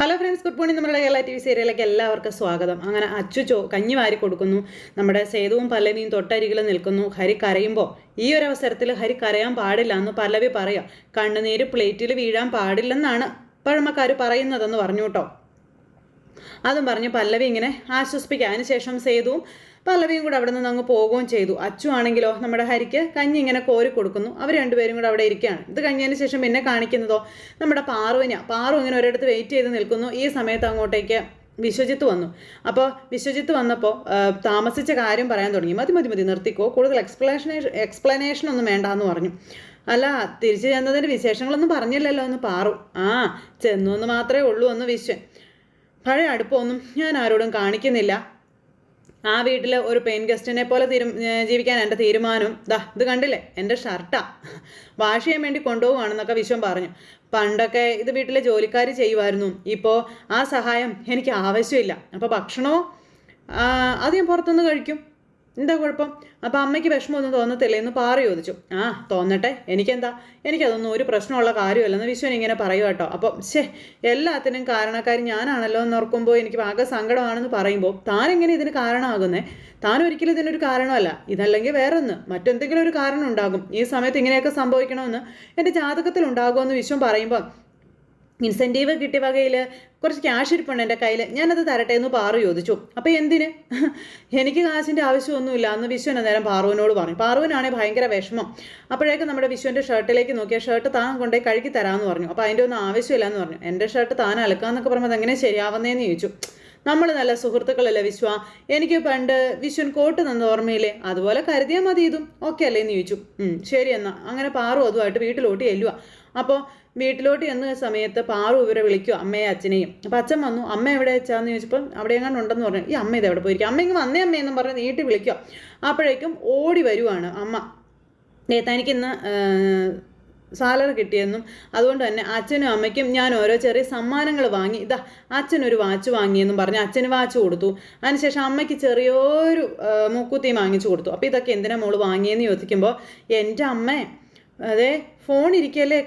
Hello friends good morning നമ്മുടെ Kerala T V സീരിയലിലേക്ക് എല്ലാവർക്കും സ്വാഗതം. അങ്ങനെ അച്ചു ചോ കഞ്ഞി വാരി കൊടുക്കുന്നു. നമ്മുടെ സേതുവും പല്ലവിയും തൊട്ടരികിൽ നിൽക്കുന്നു. ഹരി കരയുമ്പോൾ ഈ ഒരു അവസരത്തിൽ ഹരി കരയാൻ പാടില്ല എന്ന് പല്ലവി പറയാം. കണ്ണുനീര് പ്ലേറ്റിൽ വീഴാൻ പാടില്ലെന്നാണ് പഴമക്കാർ പറയുന്നതെന്ന് പറഞ്ഞു കേട്ടോ അതും പറഞ്ഞ് പല്ലവി ഇങ്ങനെ ആശ്വസിപ്പിക്കുക. അതിനുശേഷം സേതുവും പല്ലവിയും കൂടെ അവിടെ നിന്ന് അങ്ങ് പോവുകയും ചെയ്തു. അച്ചു ആണെങ്കിലോ നമ്മുടെ ഹരിക്ക് കഞ്ഞി ഇങ്ങനെ കോരി കൊടുക്കുന്നു. അവർ രണ്ടുപേരും കൂടെ അവിടെ ഇരിക്കുകയാണ്. ഇത് കഴിഞ്ഞതിന് ശേഷം പിന്നെ കാണിക്കുന്നതോ? നമ്മുടെ പാറുവിന. പാറു ഇങ്ങനെ ഒരിടത്ത് വെയിറ്റ് ചെയ്ത് നിൽക്കുന്നു. ഈ സമയത്ത് അങ്ങോട്ടേക്ക് വിശ്വജിത്ത് വന്നു. അപ്പോൾ വിശ്വജിത്ത് വന്നപ്പോൾ താമസിച്ച കാര്യം പറയാൻ തുടങ്ങി. മതി മതി മതി നിർത്തിക്കോ. കൂടുതൽ എക്സ്പ്ലനേഷൻ എക്സ്പ്ലനേഷൻ ഒന്നും വേണ്ട എന്ന് പറഞ്ഞു. അല്ല തിരിച്ചു ചെന്നതിന്റെ വിശേഷങ്ങളൊന്നും പറഞ്ഞില്ലല്ലോ എന്ന് പാറു. ആ ചെന്നു എന്ന് മാത്രമേ ഉള്ളൂ എന്ന് വിശ്വൻ പഴയ അടുപ്പമൊന്നും ഞാൻ ആരോടും കാണിക്കുന്നില്ല. ആ വീട്ടിൽ ഒരു പെയിൻ ഗസ്റ്റിനെ പോലെ ജീവിക്കാൻ എന്റെ തീരുമാനം. ദാ ഇത് കണ്ടില്ലേ? എന്റെ ഷർട്ടാ. വാഷ് ചെയ്യാൻ വേണ്ടി കൊണ്ടുപോവുകയാണെന്നൊക്കെ വിശ്വം പറഞ്ഞു. പണ്ടൊക്കെ ഇത് വീട്ടിലെ ജോലിക്കാർ ചെയ്യുമായിരുന്നു. ഇപ്പോൾ ആ സഹായം എനിക്ക് ആവശ്യമില്ല. അപ്പോൾ ഭക്ഷണമോ? അത് ഞാൻ പുറത്തുനിന്ന് കഴിക്കും. എന്താ കുഴപ്പം? അപ്പം അമ്മയ്ക്ക് വിഷമമൊന്നും തോന്നത്തില്ലേ? എന്ന് പാറി ചോദിച്ചു. ആ തോന്നട്ടെ. എനിക്കെന്താ? എനിക്കതൊന്നും ഒരു പ്രശ്നമുള്ള കാര്യമല്ലെന്ന് വിശ്വൻ ഇങ്ങനെ പറയൂ കേട്ടോ. അപ്പം ശേ എല്ലാത്തിനും കാരണക്കാരി ഞാനാണല്ലോ എന്ന് ഓർക്കുമ്പോൾ എനിക്ക് ആകെ സങ്കടമാണെന്ന് പറയുമ്പോൾ താൻ എങ്ങനെ ഇതിന് കാരണമാകുന്നേ? താൻ ഒരിക്കലും ഇതിനൊരു കാരണമല്ല. ഇതല്ലെങ്കിൽ വേറൊന്ന്. മറ്റെന്തെങ്കിലും ഒരു കാരണം ഉണ്ടാകും. ഈ സമയത്ത് ഇങ്ങനെയൊക്കെ സംഭവിക്കണമെന്ന് എന്റെ ജാതകത്തിൽ ഉണ്ടാകുമെന്ന് വിശ്വം പറയുമ്പോൾ ഇൻസെന്റീവ് കിട്ടിയ വകയിൽ കുറച്ച് ക്യാഷ് ഇരിപ്പുണ്ട് എന്റെ കയ്യിൽ. ഞാനത് തരട്ടെ എന്ന് പാറു ചോദിച്ചു. അപ്പോൾ എന്തിന്? എനിക്ക് കാശിന്റെ ആവശ്യമൊന്നുമില്ല എന്ന് വിശ്വൻ അന്നേരം പാറുവിനോട് പറഞ്ഞു. പാറുവിനാണെങ്കിൽ ഭയങ്കര വിഷമം. അപ്പോഴേക്കും നമ്മുടെ വിശ്വന്റെ ഷർട്ടിലേക്ക് നോക്കിയ ഷർട്ട് താൻ കൊണ്ടേ കഴുകി തരാമെന്ന് പറഞ്ഞു. അപ്പോൾ അതിന്റെ ഒന്നും ആവശ്യമില്ല എന്ന് പറഞ്ഞു. എന്റെ ഷർട്ട് താൻ അലക്കാമെന്നൊക്കെ പറയുമ്പോൾ അതെങ്ങനെ ശരിയാവുന്നതെന്ന് ചോദിച്ചു. നമ്മൾ നല്ല സുഹൃത്തുക്കളല്ലേ വിശ്വ? എനിക്ക് പണ്ട് വിശ്വൻ കോട്ട് തന്ന ഓർമ്മയില്ലേ? അതുപോലെ കരുതിയാൽ മതി ഇതും. ഓക്കെ അല്ലേ എന്ന് ചോദിച്ചു. ശരി എന്നാൽ അങ്ങനെ പാറു അതുമായിട്ട് വീട്ടിലോട്ട് ചെല്ലുക അപ്പോൾ വീട്ടിലോട്ട് ചെന്ന സമയത്ത് പാറു ഇവരെ വിളിക്കും അമ്മയെ അച്ഛനെയും. അപ്പോൾ അച്ഛൻ വന്നു അമ്മ എവിടെ വെച്ചാന്ന് ചോദിച്ചപ്പോൾ അവിടെ എങ്ങാണ്ട് ഉണ്ടെന്ന് പറഞ്ഞു ഈ അമ്മ ഇത് എവിടെ പോയിരിക്കും? അമ്മ വന്നേ അമ്മയെന്നും പറഞ്ഞ് നീട്ടി വിളിക്കുക അപ്പോഴേക്കും ഓടി വരുവാണ് അമ്മ. തനിക്കിന്ന് സാലറി കിട്ടിയെന്നും അതുകൊണ്ട് തന്നെ അച്ഛനും അമ്മയ്ക്കും ഞാൻ ഓരോ ചെറിയ സമ്മാനങ്ങൾ വാങ്ങി ഇതാ അച്ഛനൊരു വാച്ച് വാങ്ങിയെന്നും പറഞ്ഞ് അച്ഛന് വാച്ച് കൊടുത്തു. അതിനുശേഷം അമ്മയ്ക്ക് ചെറിയൊരു മൂക്കുത്തി വാങ്ങിച്ചു കൊടുത്തു. അപ്പോൾ ഇതൊക്കെ എന്തിനാ മോൾ വാങ്ങിയെന്ന് ചോദിക്കുമ്പോൾ എന്റെ അമ്മ അതെ ഫോൺ ഇരിക്കല്ലേ?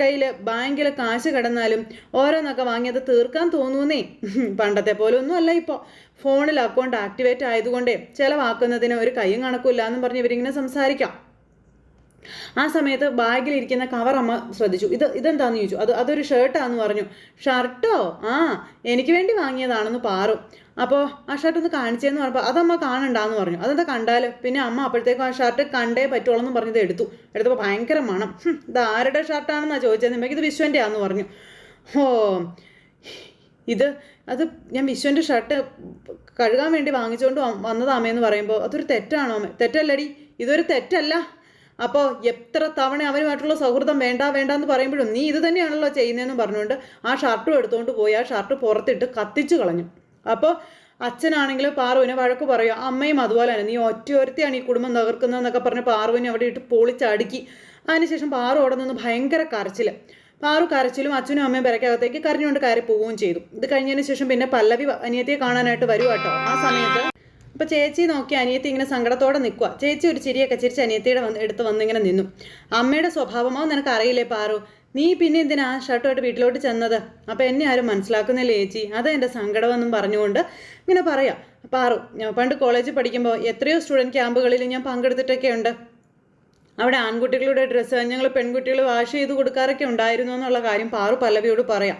കയ്യിൽ ബാങ്കിൽ കാശ് കിടന്നാലും ഓരോന്നൊക്കെ വാങ്ങിയത് തീർക്കാൻ തോന്നുന്നേ. പണ്ടത്തെ പോലെ ഒന്നും അല്ല ഇപ്പോൾ ഫോണിൽ അക്കൗണ്ട് ആക്ടിവേറ്റ് ആയതുകൊണ്ടേ ചിലവാക്കുന്നതിന് ഒരു കയ്യും കണക്കില്ല എന്നും പറഞ്ഞ് ഇവരിങ്ങനെ സംസാരിക്കാം. ആ സമയത്ത് ബാഗിലിരിക്കുന്ന കവർ അമ്മ ശ്രദ്ധിച്ചു. ഇത് ഇതെന്താന്ന് ചോദിച്ചു. അത് അതൊരു ഷർട്ടാന്ന് പറഞ്ഞു. ഷർട്ടോ ആ എനിക്ക് വേണ്ടി വാങ്ങിയതാണെന്ന് പാറും. അപ്പോൾ ആ ഷർട്ട് ഒന്ന് കാണിച്ചേന്ന് പറഞ്ഞപ്പോൾ അതമ്മ കാണണ്ടാന്ന് പറഞ്ഞു. അതെന്താ കണ്ടാൽ പിന്നെ അമ്മ അപ്പോഴത്തേക്കും ആ ഷർട്ട് കണ്ടേ പറ്റുള്ളൂ എന്ന് പറഞ്ഞത് എടുത്തു. എടുത്തപ്പോൾ ഭയങ്കര മണം. ഇത് ആരുടെ ഷർട്ടാണെന്നാണ് ചോദിച്ചത് ഇത് വിശ്വന്റെ ആന്ന് പറഞ്ഞു. ഓ ഇത് അത് ഞാൻ വിശ്വന്റെ ഷർട്ട് കഴുകാൻ വേണ്ടി വാങ്ങിച്ചുകൊണ്ട് വന്നതാമേന്ന് പറയുമ്പോൾ അതൊരു തെറ്റാണോ തെറ്റല്ലടി. ഇതൊരു തെറ്റല്ല. അപ്പോൾ എത്ര തവണ അവനുമായിട്ടുള്ള സൗഹൃദം വേണ്ട വേണ്ട എന്ന് പറയുമ്പോഴും നീ ഇത് തന്നെയാണല്ലോ ചെയ്യുന്നതെന്ന് പറഞ്ഞുകൊണ്ട് ആ ഷർട്ടും എടുത്തുകൊണ്ട് പോയി ആ ഷർട്ട് പുറത്തിട്ട് കത്തിച്ചു കളഞ്ഞു. അപ്പോൾ അച്ഛനാണെങ്കിൽ പാർവിനെ വഴക്ക് പറയുക അമ്മയും അതുപോലെ തന്നെ നീ ഒറ്റ ഒരുത്തിയാണ് ഈ കുടുംബം തകർക്കുന്നതെന്നൊക്കെ പറഞ്ഞ് പാർവിനെ അവിടെ ഇട്ട് പൊളിച്ചടുക്കി. അതിനുശേഷം പാറു അവിടെ നിന്ന് ഭയങ്കര കരച്ചിൽ പാറു കരച്ചിലും അച്ഛനും അമ്മയും പെരക്കകത്തേക്ക് കരഞ്ഞുകൊണ്ട് കയറി പോവുകയും ചെയ്തു. ഇത് കഴിഞ്ഞതിന് ശേഷം പിന്നെ പല്ലവി അനിയത്തിയെ കാണാനായിട്ട് വരുവാട്ടോ ആ സമയത്ത് അപ്പോൾ ചേച്ചി നോക്കി അനിയത്തി ഇങ്ങനെ സങ്കടത്തോടെ നിൽക്കുക ചേച്ചി ഒരു ചിരിയൊക്കെ ചിരിച്ച് അനിയത്തിയുടെ വന്ന് എടുത്ത് വന്നിങ്ങനെ നിന്നു. അമ്മയുടെ സ്വഭാവമോ നിനക്ക് അറിയില്ലേ പാറു? നീ പിന്നെ എന്തിനാ ഷർട്ടുമായിട്ട് വീട്ടിലോട്ട് ചെന്നത്? അപ്പോൾ എന്നെ ആരും മനസ്സിലാക്കുന്നില്ല ചേച്ചി. അതാ എന്റെ സങ്കടമെന്നും പറഞ്ഞുകൊണ്ട് ഇങ്ങനെ പറയാം. പാറു പണ്ട് കോളേജിൽ പഠിക്കുമ്പോൾ എത്രയോ സ്റ്റുഡന്റ് ക്യാമ്പുകളിൽ ഞാൻ പങ്കെടുത്തിട്ടൊക്കെ ഉണ്ട്. അവിടെ ആൺകുട്ടികളുടെ ഡ്രസ്സ് ഞങ്ങൾ പെൺകുട്ടികൾ വാഷ് ചെയ്ത് കൊടുക്കാറൊക്കെ ഉണ്ടായിരുന്നു എന്നുള്ള കാര്യം പാറു പല്ലവിയോട് പറയാം.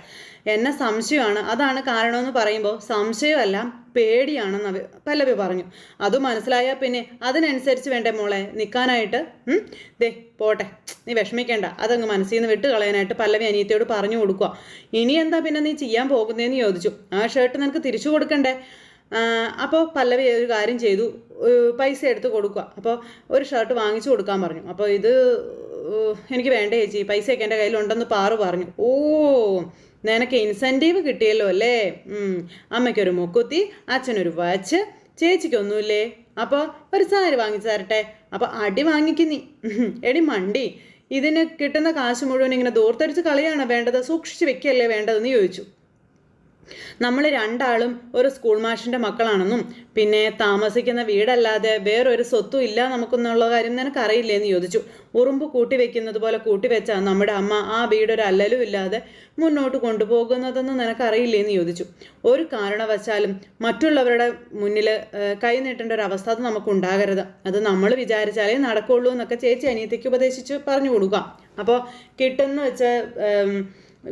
എന്നെ സംശയമാണ്. അതാണ് കാരണമെന്ന് പറയുമ്പോൾ സംശയമല്ല പേടിയാണെന്ന് അവ പല്ലവി പറഞ്ഞു. അത് മനസ്സിലായാൽ പിന്നെ അതിനനുസരിച്ച് വേണ്ടേ മോളെ നിൽക്കാനായിട്ട് ദേ പോട്ടെ. നീ വിഷമിക്കേണ്ട. അതങ്ങ് മനസ്സിൽ നിന്ന് വിട്ട് കളയാനായിട്ട് പല്ലവി അനിയത്തിയോട് പറഞ്ഞു കൊടുക്കുക ഇനി എന്താ പിന്നെ നീ ചെയ്യാൻ പോകുന്നതെന്ന് ചോദിച്ചു. ആ ഷർട്ട് നിനക്ക് തിരിച്ചു കൊടുക്കണ്ടേ? അപ്പോൾ പല്ലവി ഒരു കാര്യം ചെയ്തു. പൈസ എടുത്ത് കൊടുക്കുക അപ്പോൾ ഒരു ഷർട്ട് വാങ്ങിച്ചു കൊടുക്കാൻ പറഞ്ഞു. അപ്പോൾ ഇത് എനിക്ക് വേണ്ട ചേച്ചി. പൈസയൊക്കെ എന്റെ കയ്യിലുണ്ടെന്ന് പാറു പറഞ്ഞു. ഓ നിനക്ക് ഇൻസെന്റീവ് കിട്ടിയല്ലോ അല്ലേ. അമ്മയ്ക്കൊരു മുക്കുത്തി അച്ഛനൊരു വാച്ച് ചേച്ചിക്കൊന്നുമില്ലേ? അപ്പോൾ ഒരു സാരി വാങ്ങിച്ചു തരട്ടെ. അപ്പോൾ അടി വാങ്ങിക്കുന്നീ. എടി മണ്ടി ഇതിന് കിട്ടുന്ന കാശ് മുഴുവൻ ഇങ്ങനെ ദൂർത്തടിച്ച് കളിയാണ് വേണ്ടത്? സൂക്ഷിച്ച് വെക്കല്ലേ വേണ്ടതെന്ന് ചോദിച്ചു. നമ്മൾ രണ്ടാളും ഒരു സ്കൂൾ മാഷിന്റെ മക്കളാണെന്നും പിന്നെ താമസിക്കുന്ന വീടല്ലാതെ വേറൊരു സ്വത്തും ഇല്ല നമുക്കെന്നുള്ള കാര്യം നിനക്ക് അറിയില്ലേന്ന് ചോദിച്ചു. ഉറുമ്പ് കൂട്ടി വെക്കുന്നത് പോലെ കൂട്ടി വെച്ചാൽ നമ്മുടെ അമ്മ ആ വീടൊരു അല്ലലും ഇല്ലാതെ മുന്നോട്ട് കൊണ്ടുപോകുന്നതെന്ന് നിനക്കറിയില്ലേന്ന് ചോദിച്ചു. ഒരു കാരണവശാലും മറ്റുള്ളവരുടെ മുന്നിൽ കൈ നീട്ടേണ്ട ഒരു അവസ്ഥ അത് നമുക്ക് ഉണ്ടാകരുത് അത് നമ്മൾ വിചാരിച്ചാലേ നടക്കുള്ളൂ എന്നൊക്കെ ചേച്ചി അനിയത്തിക്ക് ഉപദേശിച്ച് പറഞ്ഞു കൊടുക്കാം. അപ്പോൾ കിട്ടുന്ന വെച്ചാൽ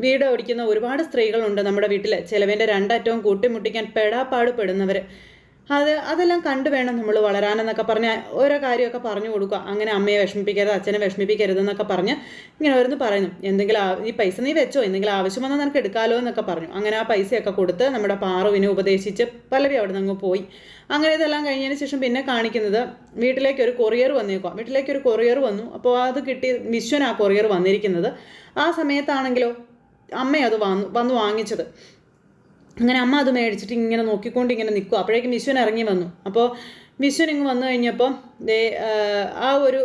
വീട് ഓടിക്കുന്ന ഒരുപാട് സ്ത്രീകളുണ്ട് നമ്മുടെ വീട്ടിൽ ചിലവിന്റെ രണ്ടറ്റവും കൂട്ടിമുട്ടിക്കാൻ പെടാപ്പാട് പെടുന്നവർ അത് അതെല്ലാം കണ്ടു വേണം നമ്മൾ വളരാനെന്നൊക്കെ പറഞ്ഞ് ഓരോ കാര്യമൊക്കെ പറഞ്ഞു കൊടുക്കുക. അങ്ങനെ അമ്മയെ വിഷമിപ്പിക്കരുത് അച്ഛനെ വിഷമിപ്പിക്കരുത് എന്നൊക്കെ പറഞ്ഞ് ഇങ്ങനെ ഓരോന്ന് പറയുന്നു. എന്തെങ്കിലും ഈ പൈസ നീ വെച്ചോ എന്തെങ്കിലും ആവശ്യം വന്നാൽ നിനക്ക് എടുക്കാമല്ലോ എന്നൊക്കെ പറഞ്ഞു. അങ്ങനെ ആ പൈസയൊക്കെ കൊടുത്ത് നമ്മുടെ പാറുവിനെ ഉപദേശിച്ച് പലവി അവിടെ നിന്ന് പോയി. അങ്ങനെ ഇതെല്ലാം കഴിഞ്ഞതിന് ശേഷം പിന്നെ കാണിക്കുന്നത് വീട്ടിലേക്ക് ഒരു കൊറിയർ വന്നേക്കുക വീട്ടിലേക്ക് ഒരു കൊറിയർ വന്നു. അപ്പോൾ അത് കിട്ടി വിശ്വൻ ആ കൊറിയർ വന്നിരിക്കുന്നത്. ആ സമയത്താണെങ്കിലോ അമ്മ അത് വന്നു വന്ന് വാങ്ങിച്ചത്. അങ്ങനെ അമ്മ അത് മേടിച്ചിട്ട് ഇങ്ങനെ നോക്കിക്കൊണ്ട് ഇങ്ങനെ നിൽക്കും അപ്പോഴേക്കും വിശ്വൻ ഇറങ്ങി വന്നു. അപ്പോൾ വിശ്വൻ ഇങ്ങ് വന്നു കഴിഞ്ഞപ്പോൾ ദേ ആ ഒരു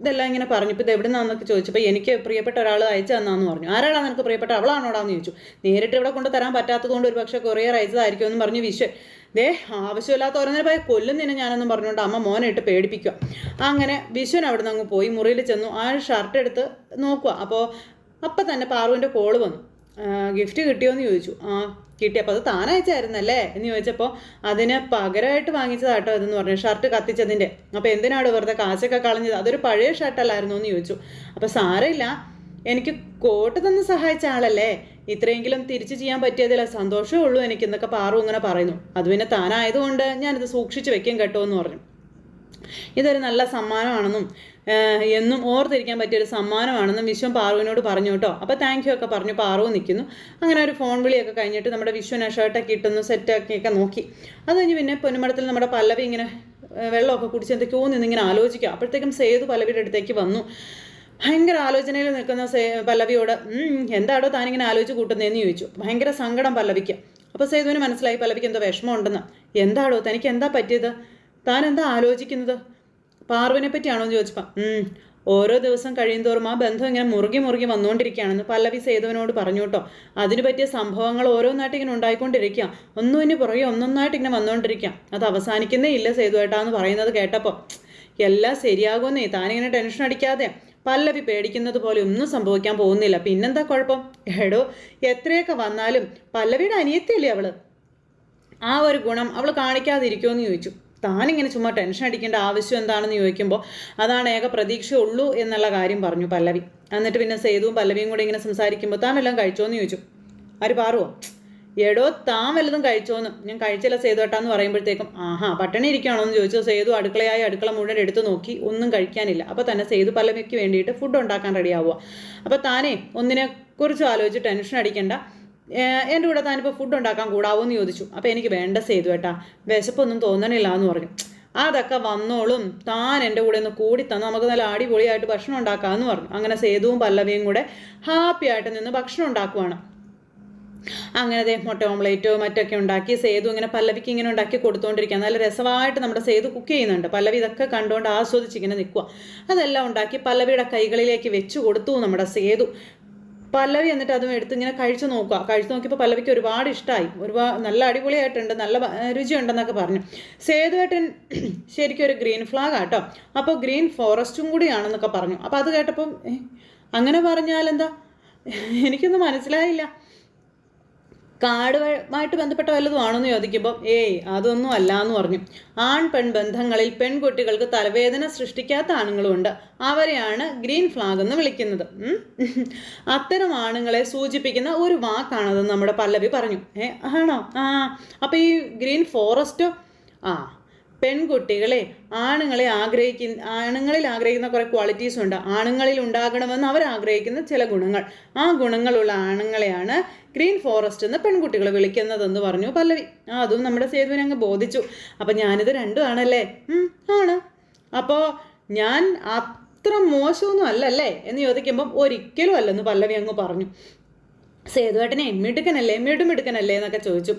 ഇതെല്ലാം ഇങ്ങനെ പറഞ്ഞു. ഇപ്പോൾ ഇത് എവിടെ നിന്നാന്നൊക്കെ ചോദിച്ചപ്പോൾ എനിക്ക് പ്രിയപ്പെട്ട ഒരാൾ അയച്ചു തന്നാന്ന് പറഞ്ഞു. ആരാളാണ് നിനക്ക് പ്രിയപ്പെട്ട? അവളാണോടാന്ന് ചോദിച്ചു. നേരിട്ട് ഇവിടെ കൊണ്ട് തരാൻ പറ്റാത്തതുകൊണ്ട് ഒരു പക്ഷേ കൊറിയർ അയച്ചതായിരിക്കും എന്ന് പറഞ്ഞു വിശ്വൻ. ദേ ആവശ്യമില്ലാത്ത ഓരോന്നിനെ പോയി കൊല്ലുന്നതിനെ ഞാനൊന്നും പറഞ്ഞുകൊണ്ട് അമ്മ മോനെ ഇട്ട് പേടിപ്പിക്കുക അങ്ങനെ വിശ്വൻ അവിടെ നിന്ന് അങ്ങ് പോയി മുറിയിൽ ചെന്നു. ആ ഷർട്ട് എടുത്ത് നോക്കുക അപ്പോൾ അപ്പം തന്നെ പാറുവിന്റെ കോൾ വന്നു. ഗിഫ്റ്റ് കിട്ടിയോന്ന് ചോദിച്ചു. ആ കിട്ടി. അപ്പോൾ അത് താനയച്ചായിരുന്നല്ലേ എന്ന് ചോദിച്ചപ്പോൾ അതിന് പകരമായിട്ട് വാങ്ങിച്ചതാട്ടോ അതെന്ന് പറഞ്ഞു. ഷർട്ട് കത്തിച്ചതിന്റെ അപ്പോൾ എന്തിനാണ് വെറുതെ കാശൊക്കെ കളഞ്ഞത്? അതൊരു പഴയ ഷർട്ടല്ലായിരുന്നു എന്ന് ചോദിച്ചു. അപ്പോൾ സാരമില്ല. എനിക്ക് കോട്ട് തന്ന് സഹായിച്ച ആളല്ലേ? ഇത്രയെങ്കിലും തിരിച്ചു ചെയ്യാൻ പറ്റിയതില്ല സന്തോഷമേ ഉള്ളൂ എനിക്ക് എന്നൊക്കെ പാറു ഇങ്ങനെ പറയുന്നു. അത് പിന്നെ താനായതുകൊണ്ട് ഞാനിത് സൂക്ഷിച്ചു വെക്കും കേട്ടോ എന്ന് പറഞ്ഞു. ഇതൊരു നല്ല സമ്മാനമാണെന്നും എന്നും ഓർത്തിരിക്കാൻ പറ്റിയൊരു സമ്മാനമാണെന്നും വിശ്വം പാറുവിനോട് പറഞ്ഞു കേട്ടോ. അപ്പോൾ താങ്ക് യു ഒക്കെ പറഞ്ഞു. പാറു നിൽക്കുന്നു അങ്ങനെ ഒരു ഫോൺ വിളിയൊക്കെ കഴിഞ്ഞിട്ട് നമ്മുടെ വിശ്വനെ ഷർട്ടൊക്കെ ഇട്ടൊന്ന് സെറ്റാക്കിയൊക്കെ നോക്കി. അത് കഴിഞ്ഞ് പിന്നെ പൊന്നുമടത്തിൽ നമ്മുടെ പല്ലവി ഇങ്ങനെ വെള്ളമൊക്കെ കുടിച്ച് എന്തൊക്കെയോ നിന്നിങ്ങനെ ആലോചിക്കുക. അപ്പോഴത്തേക്കും സേതു പല്ലവിയുടെ അടുത്തേക്ക് വന്നു. ഭയങ്കര ആലോചനയിൽ നിൽക്കുന്ന സേ പല്ലവിയോട് എന്താടോ താനിങ്ങനെ ആലോചിച്ച് കൂട്ടുന്നതെന്ന് ചോദിച്ചു. ഭയങ്കര സങ്കടം പല്ലവിക്ക്. അപ്പോൾ സേതുവിന് മനസ്സിലായി പല്ലവിക്ക് എന്തോ വിഷമമുണ്ടെന്ന്. എന്താടോ തനിക്ക് എന്താ പറ്റിയത്? താൻ എന്താ ആലോചിക്കുന്നത്? പാർവിനെ പറ്റിയാണോ എന്ന് ചോദിച്ചപ്പോൾ ഓരോ ദിവസം കഴിയുന്തോറും ആ ബന്ധം ഇങ്ങനെ മുറുകി മുറുകി വന്നുകൊണ്ടിരിക്കുകയാണെന്ന് പല്ലവി സേതുവിനോട് പറഞ്ഞു കേട്ടോ. അതിന് പറ്റിയ സംഭവങ്ങൾ ഓരോന്നായിട്ട് ഇങ്ങനെ ഉണ്ടായിക്കൊണ്ടിരിക്കുക. ഒന്നിന് പുറകെ ഒന്നൊന്നായിട്ട് ഇങ്ങനെ വന്നുകൊണ്ടിരിക്കാം അത് അവസാനിക്കുന്നേ ഇല്ല സേതുവേട്ടാന്ന് പറയുന്നത് കേട്ടപ്പോൾ. എല്ലാം ശരിയാകുമെന്നേ താനിങ്ങനെ ടെൻഷൻ അടിക്കാതെ. പല്ലവി പേടിക്കുന്നത് പോലെ ഒന്നും സംഭവിക്കാൻ പോകുന്നില്ല. പിന്നെന്താ കുഴപ്പം? എടോ എത്രയൊക്കെ വന്നാലും പല്ലവിയുടെ അനിയത്തിയല്ലേ അവൾ? ആ ഒരു ഗുണം അവൾ കാണിക്കാതിരിക്കുമെന്ന് ചോദിച്ചു. താനിങ്ങനെ ചുമ്മാ ടെൻഷൻ അടിക്കേണ്ട ആവശ്യം എന്താണെന്ന് ചോദിക്കുമ്പോൾ അതാണ് ഏക പ്രതീക്ഷയുള്ളൂ എന്നുള്ള കാര്യം പറഞ്ഞു പല്ലവി. എന്നിട്ട് പിന്നെ സേതുവും പല്ലവിയും കൂടെ ഇങ്ങനെ സംസാരിക്കുമ്പോൾ താൻ വല്ലതും കഴിച്ചോന്ന് ചോദിച്ചു. ആര് പാറുവോ? എടോ താൻ വല്ലതും കഴിച്ചോന്ന്. ഞാൻ കഴിച്ചില്ല സേതു ഏട്ടാന്ന് പറയുമ്പോഴത്തേക്കും ആഹാ പട്ടണി ഇരിക്കുകയാണോ എന്ന് ചോദിച്ചു. സേതു അടുക്കളയായി അടുക്കള മുഴുവൻ എടുത്തു നോക്കി ഒന്നും കഴിക്കാനില്ല. അപ്പോൾ തന്നെ സേതു പല്ലവിക്ക് വേണ്ടിയിട്ട് ഫുഡ് ഉണ്ടാക്കാൻ റെഡി ആവുക അപ്പോൾ താനേ ഒന്നിനെ കുറിച്ചും ആലോചിച്ച് ടെൻഷൻ അടിക്കേണ്ട. എന്റെ കൂടെ താനിപ്പോൾ ഫുഡ് ഉണ്ടാക്കാൻ കൂടാവോ എന്ന് ചോദിച്ചു. അപ്പോൾ എനിക്ക് വേണ്ട ചെയ്തു കേട്ടാ വിശപ്പൊന്നും തോന്നണില്ല എന്ന് പറഞ്ഞു. അതൊക്കെ വന്നോളും താൻ എന്റെ കൂടെ ഒന്ന് കൂടി തന്ന് നമുക്ക് നല്ല അടിപൊളിയായിട്ട് ഭക്ഷണം ഉണ്ടാക്കാമെന്ന് പറഞ്ഞു. അങ്ങനെ സേതുവും പല്ലവിയും കൂടെ ഹാപ്പി ആയിട്ട് നിന്ന് ഭക്ഷണം ഉണ്ടാക്കുവാണ്. അങ്ങനെ മുട്ട ഓംലേറ്റോ മറ്റൊക്കെ ഉണ്ടാക്കി സേതു ഇങ്ങനെ പല്ലവിക്ക് ഇങ്ങനെ ഉണ്ടാക്കി കൊടുത്തുകൊണ്ടിരിക്കുക നല്ല രസമായിട്ട് നമ്മുടെ സേതു കുക്ക് ചെയ്യുന്നുണ്ട്. പല്ലവി ഇതൊക്കെ കണ്ടുകൊണ്ട് ആസ്വദിച്ച് ഇങ്ങനെ നിൽക്കുക അതെല്ലാം ഉണ്ടാക്കി പല്ലവിയുടെ കൈകളിലേക്ക് വെച്ചു കൊടുത്തു നമ്മുടെ സേതു. പല്ലവി എന്നിട്ട് അതും എടുത്ത് ഇങ്ങനെ കഴിച്ചു നോക്കുക. കഴിച്ചു നോക്കിയപ്പോൾ പല്ലവിക്ക് ഒരുപാട് ഇഷ്ടമായി ഒരുപാട് നല്ല അടിപൊളിയായിട്ടുണ്ട്. നല്ല രുചിയുണ്ടെന്നൊക്കെ പറഞ്ഞു. സേതുവേട്ടൻ ശരിക്കും ഒരു ഗ്രീൻ ഫ്ലാഗ് ആട്ടോ. അപ്പോൾ ഗ്രീൻ ഫോറസ്റ്റും കൂടിയാണെന്നൊക്കെ പറഞ്ഞു. അപ്പോൾ അത് കേട്ടപ്പം അങ്ങനെ പറഞ്ഞാൽ എന്താ എനിക്കൊന്നും മനസ്സിലായില്ല. കാടുമായിട്ട് ബന്ധപ്പെട്ട വല്ലതും ആണെന്ന് ചോദിക്കുമ്പോൾ ഏയ് അതൊന്നും അല്ല എന്ന് പറഞ്ഞു. ആൺ പെൺ ബന്ധങ്ങളിൽ പെൺകുട്ടികൾക്ക് തലവേദന സൃഷ്ടിക്കാത്ത ആണുങ്ങളുമുണ്ട്. അവരെയാണ് ഗ്രീൻ ഫ്ലാഗ് എന്ന് വിളിക്കുന്നത്. അത്തരം ആണുങ്ങളെ സൂചിപ്പിക്കുന്ന ഒരു വാക്കാണതെന്ന് നമ്മുടെ പല്ലവി പറഞ്ഞു. ഏ ആണോ? ആ അപ്പോൾ ഈ ഗ്രീൻ ഫോറസ്റ്റോ? ആ പെൺകുട്ടികളെ ആണുങ്ങളെ ആഗ്രഹിക്കുന്ന ആണുങ്ങളിൽ ആഗ്രഹിക്കുന്ന കുറേ ക്വാളിറ്റീസ് ഉണ്ട്. ആണുങ്ങളിൽ ഉണ്ടാകണമെന്ന് അവർ ആഗ്രഹിക്കുന്ന ചില ഗുണങ്ങൾ. ആ ഗുണങ്ങളുള്ള ആണുങ്ങളെയാണ് ഗ്രീൻ ഫോറസ്റ്റ് എന്ന് പെൺകുട്ടികൾ വിളിക്കുന്നതെന്ന് പറഞ്ഞു പല്ലവി. അതും നമ്മുടെ സേതുവിനെ അങ്ങ് ബോധിച്ചു. അപ്പം ഞാനിത് രണ്ടും ആണല്ലേ? ആണ്. അപ്പോൾ ഞാൻ അത്ര മോശമൊന്നും അല്ലല്ലേ എന്ന് ചോദിക്കുമ്പം ഒരിക്കലും അല്ലെന്ന് പല്ലവി അങ്ങ് പറഞ്ഞു. സേതുവേട്ടനെ മിടുക്കനല്ലേ മിടുമിടുക്കനല്ലേ എന്നൊക്കെ ചോദിച്ചു.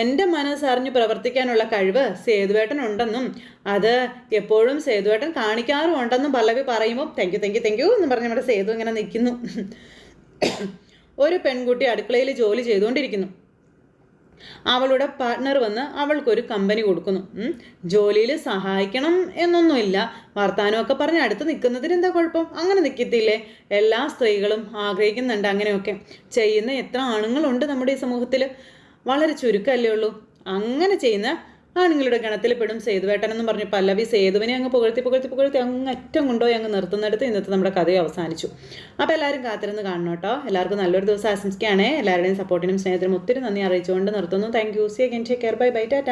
എന്റെ മനസ്സറിഞ്ഞു പ്രവർത്തിക്കാനുള്ള കഴിവ് സേതുവേട്ടനുണ്ടെന്നും അത് എപ്പോഴും സേതുവേട്ടൻ കാണിക്കാറുമുണ്ടെന്നും പല്ലവി പറയുമ്പോൾ thank you thank you thank you എന്ന് പറഞ്ഞ് നമ്മുടെ സേതു ഇങ്ങനെ നിൽക്കുന്നു. ഒരു പെൺകുട്ടി അടുക്കളയിൽ ജോലി ചെയ്തുകൊണ്ടിരിക്കുന്നു. അവളുടെ പാർട്ട്ണർ വന്ന് അവൾക്കൊരു കമ്പനി കൊടുക്കുന്നു. ജോലിയിൽ സഹായിക്കണം എന്നൊന്നുമില്ല. വർത്താനമൊക്കെ പറഞ്ഞ് അടുത്ത് നിൽക്കുന്നതിന് എന്താ കുഴപ്പം? അങ്ങനെ നിൽക്കത്തില്ലേ? എല്ലാ സ്ത്രീകളും ആഗ്രഹിക്കുന്നുണ്ട് അങ്ങനെയൊക്കെ. ചെയ്യുന്ന എത്ര ആണുങ്ങളുണ്ട് നമ്മുടെ ഈ സമൂഹത്തിൽ. വളരെ ചുരുക്കമല്ലേ ഉള്ളൂ. അങ്ങനെ ചെയ്യുന്ന ആണുങ്ങളുടെ ഗണത്തിൽ പെടും സേതുവേട്ടൻ എന്ന് പറഞ്ഞു. പല്ലവി സേതുവിനെ അങ്ങ് പുകഴ്ത്തി പുകഴ്ത്തി പുകഴ്ത്തി അങ്ങ് അറ്റം കൊണ്ടുപോയി അങ്ങ് നിർത്തുന്നിടത്ത് ഇന്നത്തെ നമ്മുടെ കഥ അവസാനിച്ചു. അപ്പോൾ എല്ലാവരും കാത്തിരുന്ന് കാണണം കേട്ടോ. എല്ലാവർക്കും നല്ലൊരു ദിവസം ആശംസിക്കുകയാണ്. എല്ലാവരുടെയും സപ്പോർട്ടിനും സ്നേഹത്തിനും ഒത്തിരി നന്ദി അറിയിച്ചുകൊണ്ട് നിർത്തുന്നു. Thank you see again take care bye bye tata